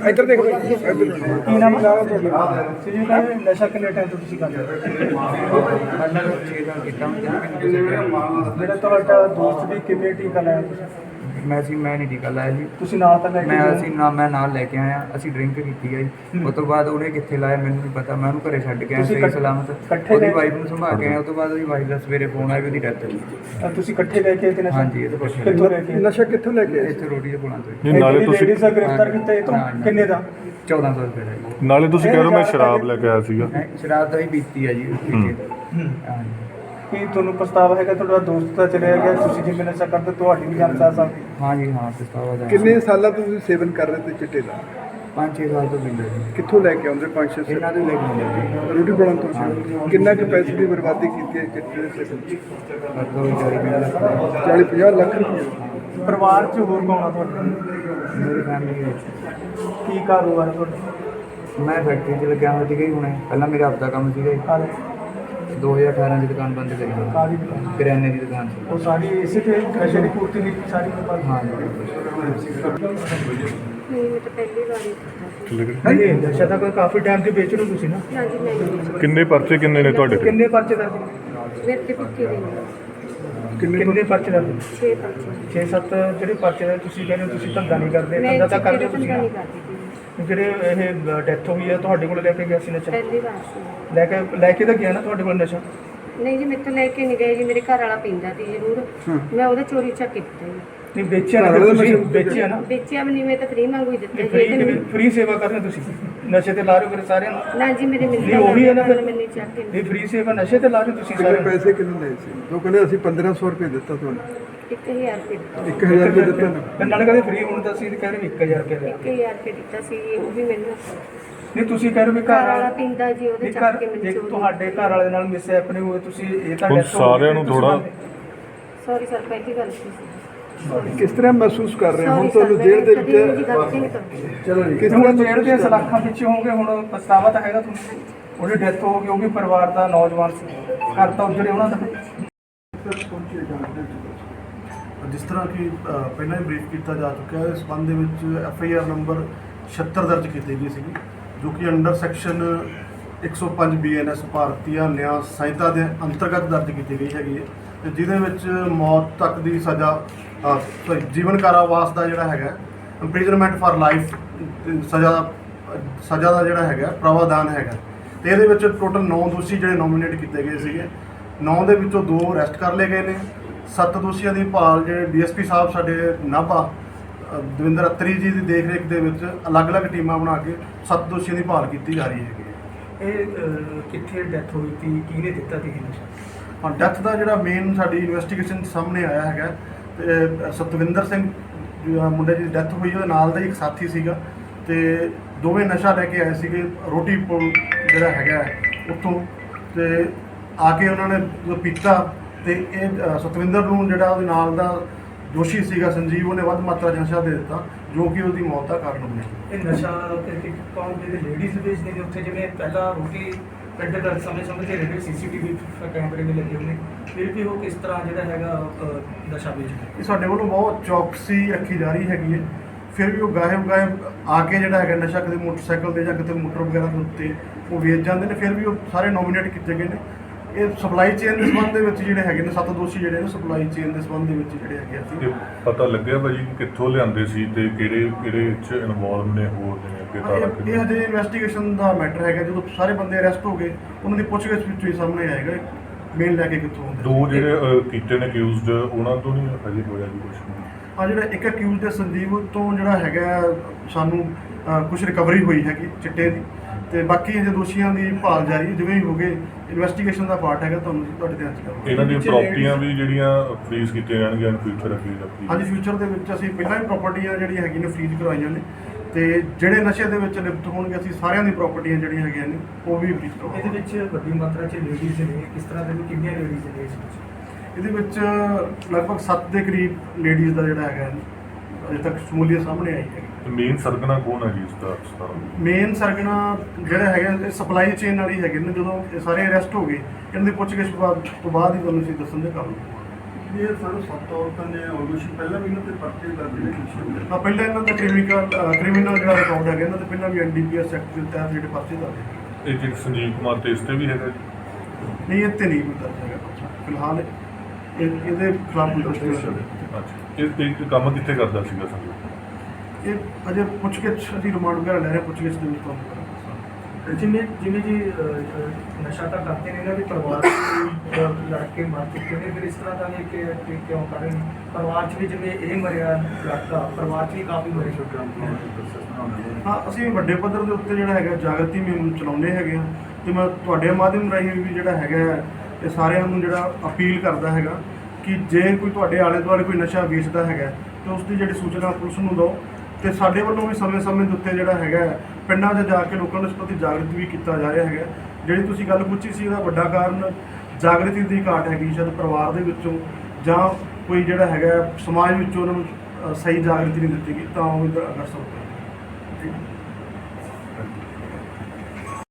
ਇੱਧਰ ਦੇਖ ਭਾਈ ਕੀ ਨਾਮ ਹੈ? ਤੁਹਾਡਾ ਨਸ਼ਾ ਕਿੰਨੇ ਟਾਈਮ ਤੋਂ ਤੁਸੀਂ ਕਰਦੇ ਜਿਹੜਾ ਤੁਹਾਡਾ ਦੋਸਤ ਵੀ ਕਿੰਨੇ ਟੀਕਾ ਲਾਇਆ ਤੁਸੀਂ? ਮੈਂ ਸੀ ਮੈਂ ਨਹੀਂ ਟੀਕਾ ਲਾਇਆ ਜੀ। ਤੁਸੀਂ ਨਾਲ ਤਾਂ ਲੈ ਕੇ ਮੈਂ ਗਏ। ਅਸੀਂ ਨਾ ਮੈਂ ਨਾਲ ਲੈ ਕੇ ਆਇਆ ਅਸੀਂ ਡਰਿੰਕ ਕੀਤੀ ਆ ਜੀ। ਉਸ ਤੋਂ ਬਾਅਦ ਉਹਨੇ ਕਿੱਥੇ ਲਾਇਆ ਮੈਨੂੰ ਨਹੀਂ ਪਤਾ ਮੈਂ ਉਹਨੂੰ ਘਰੇ ਛੱਡ ਕੇ ਆਇਆ ਤੁਸੀਂ ਸਹੀ ਇਕੱਠੇ- ਸਲਾਮਤ। ਇਕੱਠੇ ਉਹਦੀ ਵਾਈਫ ਨੂੰ ਸੰਭਾਲ ਕੇ ਆਇਆ ਉਸ ਤੋਂ ਬਾਅਦ ਉਹਦੀ ਵਾਈਫ ਦਾ ਸਵੇਰੇ ਫੋਨ ਆਇਆ ਵੀ ਉਹਦੀ ਡੈਥ ਹੋ ਗਈ। ਤਾਂ ਤੁਸੀਂ ਇਕੱਠੇ ਲੈ ਕੇ ਆਏ ਤੇ ਨਸ਼ਾ? ਹਾਂਜੀ, ਇਹ ਤਾਂ ਪੁੱਛ ਲਿਆ। ਕਿੱਥੋਂ ਲੈ ਕੇ ਆਏ? ਨਸ਼ਾ ਕਿੱਥੋਂ ਲੈ ਕੇ ਆਏ? ਇੱਥੇ ਰੋਟੀ ਦੇ ਪੁਲਾਂ ਤੋਂ ਨਹੀਂ ਨਾਲੇ ਤੁਸੀਂ ਲੇਡੀਜ਼ ਦਾ ਗ੍ਰਿਫਤਾਰ ਕੀਤਾ ਇਹ ਤੋਂ। ਕਿੰਨੇ ਦਾ? 1400 ਰੁਪਏ ਦਾ ਜੀ। ਨਾਲੇ ਤੁਸੀਂ ਕਹਿ ਰਹੇ ਹੋ ਮੈਂ ਸ਼ਰਾਬ ਲੈ ਕੇ ਆਇਆ ਸੀਗਾ। ਹੈਂ, ਸ਼ਰਾਬ ਤਾਂ ਹੀ ਪੀਤੀ ਆ ਜੀ ਪੀਤੀ ਹੂੰ। ਹਾਂਜੀ। ਕੀ ਤੁਹਾਨੂੰ ਪਛਤਾਵਾ ਹੈਗਾ? ਤੁਹਾਡਾ ਦੋਸਤ ਤਾਂ ਚਲਿਆ ਗਿਆ। ਤੁਸੀਂ ਜਿਵੇਂ ਨਸ਼ਾ ਕਰਦੇ ਤੁਹਾਡੀ ਵੀ ਜਾਨ ਜਾ ਸਕਦੀ ਹਾਂਜੀ ਹਾਂ ਪਛਤਾਵਾ ਦਾ ਕਿੰਨੇ ਸਾਲਾਂ ਤੋਂ ਤੁਸੀਂ ਸੇਵਨ ਕਰ ਰਹੇ ਤੇ ਚਿੱਟੇ ਦਾ? 5-6 ਸਾਲ ਤੋਂ ਪੀਂਦਾ ਜੀ। ਕਿੱਥੋਂ ਲੈ ਕੇ ਆਉਂਦੇ ਪੰਜ ਛੇ ਸਾਲ? ਇਹਨਾਂ ਦੇ ਲੈ ਕੇ ਆਉਂਦੇ ਜੀ। ਰੋਟੀ ਬਣਾਉਣ ਤੋਂ ਸ਼ੁਰੂ। ਕਿੰਨਾ ਕੁ ਪੈਸੇ ਦੀ ਬਰਬਾਦੀ ਕੀਤੀ ਹੈ ਚਿੱਟੇ ਦੇ ਸੇਵਨ 'ਚ? ਅੱਗੋਂ ਵੀ ਜਾਰੀ ਵੀ ਲੱਗ 40 50 ਲੱਖ ਰੁਪਏ। ਪਰਿਵਾਰ 'ਚ ਹੋਰ ਕੌਣ ਆ ਤੁਹਾਡਾ? ਮੇਰੀ ਫੈਮਿਲੀ ਵਿੱਚ। ਕੀ ਕਾਰੋਬਾਰ ਹੈ ਤੁਹਾਡਾ? ਮੈਂ ਫੈਕਟਰੀ 'ਚ ਲੱਗਿਆ ਹੋਇਆ ਸੀਗਾ ਜੀ ਹੁਣੇ। ਪਹਿਲਾਂ ਮੇਰਾ ਆਪਦਾ ਕੰਮ ਸੀਗਾ ਜੀ। 2018 ਦੀ ਦੁਕਾਨ ਬੰਦ ਕਰੀ। ਕਾਦੀ? ਕਰਿਆਨੇ ਦੀ ਦੁਕਾਨ ਸੀ। ਉਹ ਸਾਡੀ ਇਸੇ ਤੇ ਨਸ਼ੇ ਦੀ ਪੂਰਤੀ ਦੀ ਸਾਰੀ ਬਰਬਾਦੀ ਹਾਂ ਨਹੀਂ ਮੈਂ ਤਾਂ ਪਹਿਲੀ ਵਾਰ ਹੀ ਕੀਤਾ ਸੀ ਹਾਂਜੀ ਨਸ਼ਾ ਤਾਂ ਕੋਈ ਕਾਫੀ ਟਾਈਮ ਤੇ ਵੇਚ ਰਹੇ ਹੋ ਤੁਸੀਂ ਨਾ। ਹਾਂਜੀ ਨਹੀਂ ਕਿੰਨੇ ਪਰਚੇ ਕਿੰਨੇ ਨੇ ਤੁਹਾਡੇ ਤੇ? ਕਿੰਨੇ ਪਰਚੇ ਦਰਜ ਮੇਰੇ ਤੇ ਪਿੱਛੇ ਨਹੀਂ ਕਿੰਨੇ ਕਿੰਨੇ ਪਰਚੇ ਦਰਜ 6 ਪੰਜ 6-7 ਜਿਹੜੇ ਪਰਚੇ ਦਾ ਤੁਸੀਂ ਕਹਿੰਦੇ ਹੋ ਤੁਸੀਂ ਧੰਦਾ ਨਹੀਂ ਕਰਦੇ ਮੈਂ ਧੰਦਾ ਤਾਂ ਚਿੱਟੇ ਕਰਦੇ ਦਾ ਤੁਸੀਂ ਧੰਦਾ ਨਹੀਂ ਕਰਦੀ। ਸੀ ਜਿਹੜੇ ਇਹ ਡੈਥ ਹੋਈ ਹੈ ਤੁਹਾਡੇ ਕੋਲ ਲੈ ਕੇ ਗਿਆ ਸੀ ਨਸ਼ਾ? ਪਹਿਲੀ ਵਾਰ ਸੀ। ਲੈ ਕੇ ਲੈ ਕੇ ਤਾਂ ਗਿਆ ਨਾ ਤੁਹਾਡੇ ਕੋਲ ਨਸ਼ਾ? ਨਹੀਂ ਜੀ ਮੇਰੇ ਤੋਂ ਲੈ ਕੇ ਨਹੀਂ ਗਏ ਜੀ ਮੇਰੇ ਘਰ ਵਾਲਾ ਪੀਂਦਾ ਸੀ ਜ਼ਰੂਰ। ਮੈਂ ਉਹਦਾ ਚੋਰੀ ਚੱਕ ਕੀਤਾ ਜੀ ਨਹੀਂ ਵੇਚਿਆ ਨਾ ਫਿਰ ਤੁਸੀਂ ਵੇਚਿਆ ਨਾ? ਵੇਚਿਆ ਵੀ ਨਹੀਂ ਮੈਂ ਤਾਂ ਫ੍ਰੀ ਮੰਗੂ ਹੀ ਦਿੱਤਾ ਜੀ ਇਹ ਤਾਂ ਫ੍ਰੀ ਫ੍ਰੀ ਸੇਵਾ ਕਰਦੇ ਹੋ ਤੁਸੀਂ? ਨਸ਼ੇ ਤੇ ਲਾ ਰਹੇ ਹੋ ਫਿਰ ਸਾਰਿਆਂ ਨੂੰ? ਨਾ ਜੀ ਮੇਰੇ ਮਿਲਦਾ ਨਹੀਂ, ਉਹੀ ਹੈ ਨਾ ਫਿਰ। ਮੈਨੂੰ ਚੱਕ ਕੇ ਇਹ ਫ੍ਰੀ ਸੇਵਾ ਨਸ਼ੇ ਤੇ ਲਾ ਰਹੇ ਹੋ ਤੁਸੀਂ ਕਿੰਨੇ ਨੂੰ? ਪੈਸੇ ਕਿੰਨੇ ਲਏ ਸੀ? ਉਹ ਕਹਿੰਦੇ ਅਸੀਂ 1500 ਰੁਪਏ ਦਿੱਤਾ ਤੁਹਾਨੂੰ। 1000 ਰੁਪਏ ਦਿੱਤਾ। 1000 ਰੁਪਏ ਦਿੱਤਾ ਨਾ? ਨਾਲੇ ਕਹਿੰਦੇ ਫ੍ਰੀ ਹੁਣ ਤਾਂ ਅਸੀਂ ਕਹਿ ਰਹੇ ਵੀ 1000 ਰੁਪਏ ਲਿਆ 1000 ਰੁਪਏ ਦਿੱਤਾ ਸੀ ਉਹ ਵੀ ਮੈਨੂੰ ਨਹੀਂ ਤੁਸੀਂ ਕਹਿ ਰਹੇ ਵੀ ਘਰ ਵਾਲਾ ਪੀਂਦਾ ਜੀ ਉਹਦੇ ਚੱਕ ਕੇ ਮੈਨੂੰ ਜੇ ਤੁਹਾਡੇ ਘਰ ਵਾਲੇ ਨਾਲ ਮਿਸ ਆਪਣੇ ਹੋਏ ਤੁਸੀਂ ਇਹ ਤਾਂ ਹੁਣ ਸਾਰਿਆਂ ਨੂੰ ਮੰਨਦੇ। ਸੌਰੀ ਸਰ ਪਹਿਲੀ ਗੱਲ ਸੀ? ਕਿਸ ਤਰ੍ਹਾਂ ਮਹਿਸੂਸ ਕਰ ਰਹੇ ਹੋ? ਹੁਣ ਤੁਹਾਨੂੰ ਜੇਲ੍ਹ ਦੇ ਵਿੱਚ ਚਲੋ ਜੀ। ਕਿਸ ਤਰ੍ਹਾਂ ਜੇਲ੍ਹ ਦੇ ਸਲਾਖਾਂ ਪਿੱਛੇ ਹੋਗੇ ਹੁਣ ਪਛਤਾਵਾ ਤਾਂ ਹੈਗਾ ਤੁਹਾਨੂੰ। ਉਹਦੀ ਡੈਥ ਹੋ ਗਈ ਉਹ ਵੀ ਪਰਿਵਾਰ ਦਾ ਨੌਜਵਾਨ ਸੀ। ਘਰ ਤਾਂ ਉਜੜੇ ਉਹਨਾਂ ਦਾ। ਜਿਸ ਤਰ੍ਹਾਂ ਕਿ ਅ, ਪਹਿਲਾਂ ਹੀ ਬਰੀਫ ਕੀਤਾ ਜਾ ਚੁੱਕਿਆ ਹੈ ਇਸ ਸੰਬੰਧ ਦੇ ਵਿੱਚ ਐਫ ਆਈ ਆਰ ਨੰਬਰ 76 ਦਰਜ ਕੀਤੀ ਗਈ ਸੀਗੀ ਜੋ ਕਿ ਅੰਡਰ ਸੈਕਸ਼ਨ 105 ਬੀਐਨਐਸ ਭਾਰਤੀय ਨਿਆਂ ਸੰਹਿਤਾ ਦੇ ਅੰਤਰਗਤ ਦਰਜ ਕੀਤੀ ਗਈ ਹੈਗੀ ਹੈ ਤੇ ਜਿਹਦੇ ਵਿੱਚ ਮੌਤ ਤੱਕ ਦੀ ਸਜ਼ਾ ਸੌਰੀ ਜੀਵਨ ਕਾਰਾਵਾਸ ਦਾ ਜਿਹੜਾ ਹੈਗਾ ਇੰਪ੍ਰਿਜ਼ਨਮੈਂਟ ਫਾਰ ਲਾਈਫ ਸਜ਼ਾ ਸਜ਼ਾ ਦਾ ਜਿਹੜਾ ਹੈਗਾ ਪ੍ਰਾਵਧਾਨ ਹੈਗਾ। ਤੇ ਇਹਦੇ ਵਿੱਚ ਟੋਟਲ 9 ਦੋਸ਼ੀ ਜਿਹੜੇ ਨੋਮੀਨੇਟ ਕੀਤੇ ਗਏ ਸੀਗੇ 9 ਦੇ ਵਿੱਚੋਂ ਦੋ ਅਰੈਸਟ ਕਰ ਲਏ ਗਏ ਨੇ ਸੱਤ ਦੋਸ਼ੀਆਂ ਦੀ ਭਾਲ ਜਿਹੜੇ ਡੀਐਸਪੀ ਸਾਹਿਬ ਸਾਡੇ ਨਾਭਾ ਦਵਿੰਦਰ ਅਤਰੀ ਜੀ ਦੀ ਦੇਖਰੇਖ ਦੇ ਵਿੱਚ ਅਲੱਗ-ਅਲੱਗ ਟੀਮਾਂ ਬਣਾ ਕੇ ਸੱਤ ਦੋਸ਼ੀਆਂ ਦੀ ਭਾਲ ਕੀਤੀ ਜਾ ਰਹੀ ਹੈਗੀ ਹੈ। ਇਹ ਕਿੱਥੇ ਡੈਥ ਹੋਈ ਸੀ ਕਿਹਨੇ ਦਿੱਤਾ ਸੀ ਨਸ਼ਾ ਹਾਂ ਡੈਥ ਦਾ ਜਿਹੜਾ ਮੇਨ ਸਾਡੀ ਇਨਵੈਸਟੀਗੇਸ਼ਨ ਸਾਹਮਣੇ ਆਇਆ ਹੈਗਾ ਤੇ ਸਤਵਿੰਦਰ ਸਿੰਘ ਮੁੰਡੇ ਦੀ ਡੈਥ ਹੋਈ ਉਹਦੇ ਨਾਲ ਦਾ ਇੱਕ ਸਾਥੀ ਸੀਗਾ ਤੇ ਦੋਵੇਂ ਨਸ਼ਾ ਲੈ ਕੇ ਆਏ ਸੀਗੇ ਰੋਟੀ ਪੁਲ ਜਿਹੜਾ ਹੈਗਾ ਉੱਥੋਂ ਤੇ ਆ ਕੇ ਉਹਨਾਂ ਨੇ ਪੀਤਾ ਤੇ ਇਹ ਅ, ਸਤਵਿੰਦਰ ਨੂੰ ਜਿਹੜਾ ਉਹਦੇ ਨਾਲ ਦਾ ਦੋਸ਼ੀ ਸੀਗਾ ਸੰਜੀਵ ਉਹਨੇ ਵੱਧ ਮਾਤਰਾ 'ਚ ਨਸ਼ਾ ਦੇ ਦਿੱਤਾ ਜੋ ਕਿ ਉਹਦੀ ਮੌਤ ਦਾ ਕਾਰਨ ਬਣਿਆ ਇਹ ਨਸ਼ਾ ਤੇ ਕਿ ਕੌਣ ਜਿਹੜੇ ਲੇਡੀਜ਼ ਵੇਚਦੇ ਨੇ ਉੱਥੇ ਜਿਵੇਂ ਪਹਿਲਾਂ ਰੋਟੀ ਪਿੰਡ ਦਾ ਸਮੇਂ ਸਮੇਂ ਤੇ ਰੇਡੀਓ ਸੀਸੀਟੀਵੀ ਕੈਮਰੇ ਵੀ ਲੱਗੇ ਹੁੰਦੇ ਫਿਰ ਵੀ ਉਹ ਕਿਸ ਤਰ੍ਹਾਂ ਜਿਹੜਾ ਹੈਗਾ ਨਸ਼ਾ ਵੇਚਦੇ ਇਹ ਸਾਡੇ ਵੱਲੋਂ ਬਹੁਤ ਚੌਕਸੀ ਰੱਖੀ ਜਾ ਰਹੀ ਹੈਗੀ ਹੈ। ਫਿਰ ਵੀ ਉਹ ਗਾਇਬ ਗਾਇਬ ਆ ਕੇ ਜਿਹੜਾ ਹੈਗਾ ਨਸ਼ਾ ਕਿਤੇ ਮੋਟਰਸਾਈਕਲ ਤੇ ਜਾਂ ਕਿਤੇ ਮੋਟਰ ਵਗੈਰਾ ਦੇ ਉੱਤੇ ਉਹ ਵੇਚ ਜਾਂਦੇ ਨੇ ਫਿਰ ਵੀ ਉਹ ਸਾਰੇ ਨੋਮੀਨੇਟ ਕੀਤੇ ਗਏ ਨੇ। ਇਹ ਸਪਲਾਈ ਚੇਨ ਦੇ ਸੰਬੰਧ ਦੇ ਵਿੱਚ ਜਿਹੜੇ ਹੈਗੇ ਨੇ ਸੱਤ ਦੋਸ਼ੀ ਜਿਹੜੇ ਨੇ ਸਪਲਾਈ ਚੇਨ ਦੇ ਸੰਬੰਧ ਦੇ ਵਿੱਚ ਜਿਹੜੇ ਹੈਗੇ ਅਸੀਂ। ਇਹ ਪਤਾ ਲੱਗਿਆ ਭਾਜੀ ਕਿ ਕਿੱਥੋਂ ਲਿਆਂਦੇ ਸੀ ਤੇ ਕਿਹੜੇ ਕਿਹੜੇ ਚ ਇਨਵੋਲਵ ਨੇ ਹੋਰ ਨੇ ਅੱਗੇ ਤਾਂ ਇਹ ਇਹ ਹਜੇ ਇਨਵੈਸਟੀਗੇਸ਼ਨ ਦਾ ਮੈਟਰ ਹੈਗਾ। ਜਦੋਂ ਸਾਰੇ ਬੰਦੇ ਅਰੈਸਟ ਹੋ ਗਏ ਉਹਨਾਂ ਦੀ ਪੁੱਛਗਿੱਛ ਵਿੱਚੋਂ ਹੀ ਸਾਹਮਣੇ ਆਏਗਾ ਮੇਨ ਲੈ ਕੇ ਕਿੱਥੋਂ ਦੋ ਜਿਹੜੇ ਅਹ, ਕੀਤੇ ਨੇ ਅਕਿਊਜ਼ਡ ਉਹਨਾਂ ਤੋਂ ਨਹੀਂ ਹਜੇ ਹੋਇਆ ਜੀ ਕੁਝ ਆ ਜਿਹੜਾ ਇੱਕ ਅਕਿਊਜ਼ ਦੇ ਸੰਜੀਵ ਤੋਂ ਜਿਹੜਾ ਹੈਗਾ ਸਾਨੂੰ ਕੁਝ ਰਿਕਵਰੀ ਹੋਈ ਹੈਗੀ ਚਿੱਟੇ ਦੀ। ਤੇ ਬਾਕੀ ਜਿਹੜੇ ਦੋਸ਼ੀਆਂ ਦੀ ਭਾਲ ਜਾਰੀ ਜਿਵੇਂ ਹੀ ਹੋਗੇ ਇਨਵੈਸਟੀਗੇਸ਼ਨ ਦਾ ਪਾਰਟ ਹੈਗਾ ਤੁਹਾਨੂੰ ਤੁਹਾਡੇ ਧਿਆਨ ਚ ਕਰਾਂਗੇ ਇਹਨਾਂ ਦੀਆਂ ਪ੍ਰਾਪਰਟੀਆਂ ਵੀ ਜਿਹੜੀਆਂ ਫ੍ਰੀਜ਼ ਕੀਤੀਆਂ ਜਾਣਗੀਆਂ ਇਨ ਫਿਊਚਰ ਰੱਖੀ ਹਾਂਜੀ ਫਿਊਚਰ ਦੇ ਵਿੱਚ ਅਸੀਂ ਪਹਿਲਾਂ ਹੀ ਪ੍ਰਾਪਰਟੀਆਂ ਜਿਹੜੀਆਂ ਹੈਗੀਆਂ ਨੇ ਫ੍ਰੀਜ਼ ਕਰਵਾਈਆਂ ਨੇ। ਤੇ ਜਿਹੜੇ ਨਸ਼ੇ ਦੇ ਵਿੱਚ ਲਿਪਤ ਹੋਣਗੇ ਅਸੀਂ ਸਾਰਿਆਂ ਦੀ ਪ੍ਰਾਪਰਟੀਆਂ ਜਿਹੜੀਆਂ ਹੈਗੀਆਂ ਨੇ ਉਹ ਵੀ ਫ੍ਰੀਜ਼ ਇਹਦੇ ਕਰਵਾਵਾਂਗੇ ਵਿੱਚ ਵੱਡੀ ਮਾਤਰਾ 'ਚ ਲੇਡੀਜ਼ ਨੇ ਕਿਸ ਤਰ੍ਹਾਂ ਦੇ ਕਿੰਨੀਆਂ ਲੇਡੀਜ਼ ਨੇ ਇਸ ਵਿੱਚ? ਇਹਦੇ ਵਿੱਚ ਲਗਭਗ 7 ਦੇ ਕਰੀਬ ਲੇਡੀਜ਼ ਦਾ ਜਿਹੜਾ ਹੈਗਾ ਅਜੇ ਤੱਕ ਸ਼ਮੂਲੀਅਤ ਸਾਹਮਣੇ ਆਈ ਹੈ ਮੇਨ ਸਰਗਨਾ ਕੌਣ ਹੈ ਜੀ ਇਸ ਦਾ? ਸਾਰਾ ਮੇਨ ਸਰਗਨਾ ਜਿਹੜਾ ਹੈਗਾ ਸਪਲਾਈ ਚੇਨ ਵਾਲੀ ਹੈਗੇ ਨੇ ਜਦੋਂ ਇਹ ਸਾਰੇ ਅਰੈਸਟ ਹੋ ਗਏ ਇਹਨਾਂ ਦੀ ਪੁੱਛਗਿੱਛ ਬਾਅਦ ਤੋਂ ਬਾਅਦ ਹੀ ਤੁਹਾਨੂੰ ਅਸੀਂ ਦੱਸਣ ਦੇ ਕੰਮ ਇਹ ਸਾਨੂੰ ਸੱਤ ਔਰਤਾਂ ਨੇ ਆਲਮੋਸਟ ਪਹਿਲਾਂ ਵੀ ਇਹਨਾਂ ਤੇ ਪਰਚੇ ਦਰਜ ਨੇ ਕਿਸ਼ੋਰ ਹਾਂ ਪਹਿਲਾਂ ਇਹਨਾਂ ਦਾ ਕ੍ਰਿਮੀਨਲ ਕ੍ਰਿਮੀਨਲ ਜਿਹੜਾ ਰਿਕਾਰਡ ਹੈਗਾ ਇਹਨਾਂ ਦੇ ਪਹਿਲਾਂ ਵੀ ਐਨਡੀਪੀਐਸ ਐਕਟ ਦੇ ਤਹਿਤ ਜਿਹੜੇ ਪਰਚੇ ਦਰਜ ਇਹ ਜਿਹੜਾ ਸੰਜੀਵ ਕੁਮਾਰ ਤੇ ਇਸ ਤੇ ਵੀ ਹੈਗਾ ਜੀ? ਨਹੀਂ ਇਹ ਤੇ ਨਹੀਂ ਕੋਈ ਦਰਜ ਹੈਗਾ ਪਰਚਾ। ਫਿਲਹਾਲ ਇਹ ਇਹਦੇ ਖਿਲਾਫ ਕੋਈ ਦਰਜ ਨਹੀਂ ਅੱਛਾ ਇਹ ਇਹ ਕੰਮ ਕਿੱਥੇ ਕਰਦਾ ਸੀਗਾ ਸੰਜੀਵ ਇਹ ਅਜੇ ਪੁੱਛ ਕੇ ਅਸੀਂ ਰਿਮਾਂਡ ਵਗੈਰਾ ਲੈ ਰਹੇ ਪੁੱਛ ਕੇ ਤੁਹਾਨੂੰ ਕਰਾਂਗੇ। ਜਿਵੇਂ ਜਿਵੇਂ ਜੀ ਅਹ, ਨਸ਼ਾ ਤਾਂ ਕਰਦੇ ਨੇ ਇਹਨਾਂ ਦੇ ਪਰਿਵਾਰ ਚ ਲੜਕੇ ਮਰ ਚੁੱਕੇ ਨੇ ਫਿਰ ਇਸ ਤਰ੍ਹਾਂ ਦਾ ਨਹੀਂ ਕਿ ਕਿ ਕਿਉਂ ਕਰ ਰਹੇ ਨੇ? ਪਰਿਵਾਰ ਚ ਵੀ ਜਿਵੇਂ ਇਹ ਮਰਿਆ ਲੜਕਾ ਪਰਿਵਾਰ ਚ ਵੀ ਕਾਫੀ ਮਰੇ ਹਾਂ ਅਸੀਂ ਵੱਡੇ ਪੱਧਰ ਦੇ ਉੱਤੇ ਜਿਹੜਾ ਹੈਗਾ ਜਾਗਰਤੀ ਮੁਹਿੰਮ ਚਲਾਉਂਦੇ ਹੈਗੇ ਆ ਤੇ ਮੈਂ ਤੁਹਾਡੇ ਮਾਧਿਅਮ ਰਾਹੀਂ ਵੀ ਜਿਹੜਾ ਹੈਗਾ ਹੈ, ਇਹ ਸਾਰਿਆਂ ਨੂੰ ਜਿਹੜਾ ਅਪੀਲ ਕਰਦਾ ਹੈਗਾ ਕਿ ਜੇ ਕੋਈ ਤੁਹਾਡੇ ਆਲੇ ਦੁਆਲੇ ਕੋਈ ਨਸ਼ਾ ਵੇਚਦਾ ਹੈਗਾ ਤੇ ਉਸ ਦੀ ਜਿਹੜੀ ਸੂਚਨਾ ਪੁਲਿਸ ਨੂੰ ਦਿਓ ਤੇ ਸਾਡੇ ਵੱਲੋਂ ਵੀ ਸਮੇਂ-ਸਮੇਂ ਦੇ ਉੱਤੇ ਜਿਹੜਾ ਹੈਗਾ ਪਿੰਡਾਂ 'ਚ ਜਾ ਕੇ ਲੋਕਾਂ ਨੂੰ ਇਸ ਪ੍ਰਤੀ ਜਾਗਰਤ ਵੀ ਕੀਤਾ ਜਾ ਰਿਹਾ ਹੈਗਾ ਜਿਹੜੀ ਤੁਸੀਂ ਗੱਲ ਪੁੱਛੀ ਸੀ ਇਹਦਾ ਵੱਡਾ ਕਾਰਨ ਜਾਗਰਤੀ ਦੀ ਘਾਟ ਹੈਗੀ, ਸ਼ਾਇਦ ਪਰਿਵਾਰ ਦੇ ਵਿੱਚੋਂ ਜਾਂ ਕੋਈ ਜਿਹੜਾ ਹੈਗਾ ਸਮਾਜ ਵਿੱਚੋਂ ਉਹਨਾਂ ਨੂੰ ਸਹੀ ਜਾਗਰਤੀ ਨਹੀਂ ਦਿੱਤੀ ਗਈ, ਤਾਂ ਉਹ ਅਗਰ ਸਭ